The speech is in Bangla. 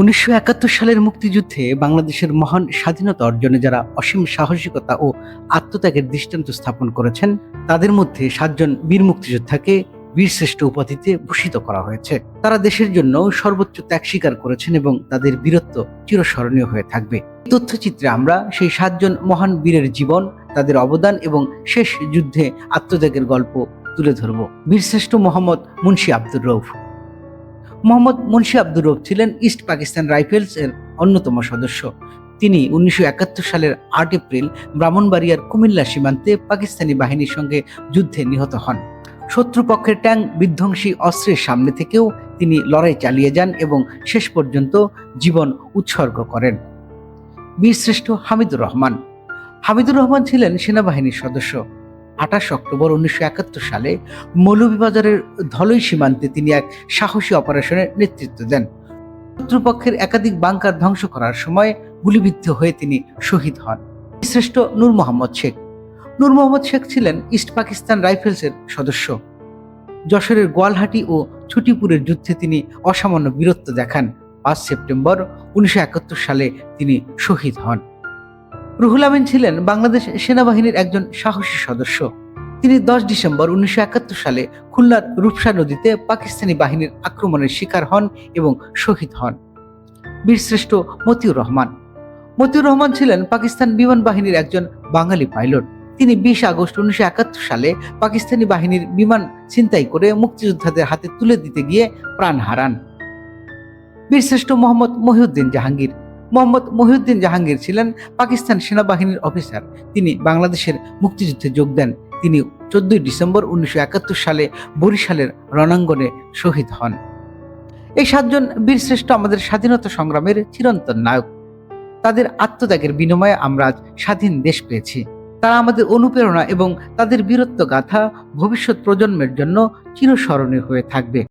উনিশশো একাত্তর সালের মুক্তিযুদ্ধে বাংলাদেশের মহান স্বাধীনতা অর্জনে যারা অসীম সাহসিকতা ও আত্মত্যাগের দৃষ্টান্ত স্থাপন করেছেন, তাদের মধ্যে সাতজন বীর মুক্তিযোদ্ধাকে বীরশ্রেষ্ঠ উপাধিতে ভূষিত করা হয়েছে। তারা দেশের জন্য সর্বোচ্চ ত্যাগ স্বীকার করেছেন এবং তাদের বীরত্ব চিরস্মরণীয় হয়ে থাকবে। তথ্যচিত্রে আমরা সেই সাতজন মহান বীরের জীবন, তাদের অবদান এবং শেষ যুদ্ধে আত্মত্যাগের গল্প তুলে ধরব। বীরশ্রেষ্ঠ মোহাম্মদ মুন্সি আব্দুর রৌফ মোহাম্মদ মুন্সি আব্দুর রৌফ ছিলেন ইস্ট পাকিস্তান রাইফেলস এর অন্যতম সদস্য। তিনি উনিশশো একাত্তর সালের আট এপ্রিল ব্রাহ্মণবাড়িয়ার কুমিল্লা সীমান্তে পাকিস্তানি বাহিনীর সঙ্গে যুদ্ধে নিহত হন। শত্রুপক্ষের ট্যাঙ্ক বিধ্বংসী অস্ত্রের সামনে থেকেও তিনি লড়াই চালিয়ে যান এবং শেষ পর্যন্ত জীবন উৎসর্গ করেন। বীরশ্রেষ্ঠ হামিদুর রহমান। হামিদুর রহমান ছিলেন সেনাবাহিনীর সদস্য। আঠাশ অক্টোবর উনিশশো একাত্তর সালে মৌলভীবাজারের ধলই সীমান্তে তিনি এক সাহসী অপারেশনের নেতৃত্ব দেন। শত্রুপক্ষের একাধিক বাংকার ধ্বংস করার সময় গুলিবিদ্ধ হয়ে তিনি শহীদ হন। শ্রেষ্ঠ নূর মোহাম্মদ শেখ। নূর মোহাম্মদ শেখ ছিলেন ইস্ট পাকিস্তান রাইফেলসের সদস্য। যশোরের গোয়ালহাটি ও ছুটিপুরের যুদ্ধে তিনি অসামান্য বীরত্ব দেখান। পাঁচ সেপ্টেম্বর উনিশশো একাত্তর সালে তিনি শহীদ হন। রুহুল আমিন ছিলেন বাংলাদেশ সেনাবাহিনীর একজন সাহসী সদস্য। তিনি দশ ডিসেম্বর উনিশশো একাত্তর সালে খুলনার রূপসা নদীতে পাকিস্তানি বাহিনীর আক্রমণের শিকার হন এবং শহীদ হন। বীরশ্রেষ্ঠ মতিউর রহমান। মতিউর রহমান ছিলেন পাকিস্তান বিমান বাহিনীর একজন বাঙালি পাইলট। তিনি বিশ আগস্ট উনিশশো একাত্তর সালে পাকিস্তানি বাহিনীর বিমান ছিনতাই করে মুক্তিযোদ্ধাদের হাতে তুলে দিতে গিয়ে প্রাণ হারান। বীরশ্রেষ্ঠ মোহাম্মদ মহিউদ্দিন জাহাঙ্গীর। মোহাম্মদ মহিউদ্দিন জাহাঙ্গীর ছিলেন পাকিস্তান সেনাবাহিনীর অফিসার। তিনি বাংলাদেশের মুক্তিযুদ্ধে যোগ দেন। তিনি চোদ্দই ডিসেম্বর উনিশশো একাত্তর সালে বরিশালের রণাঙ্গনে শহীদ হন। এই সাতজন বীরশ্রেষ্ঠ আমাদের স্বাধীনতা সংগ্রামের চিরন্তন নায়ক। তাদের আত্মত্যাগের বিনিময়ে আমরা আজ স্বাধীন দেশ পেয়েছি। তারা আমাদের অনুপ্রেরণা এবং তাদের বীরত্ব গাথা ভবিষ্যৎ প্রজন্মের জন্য চিরস্মরণীয় হয়ে থাকবে।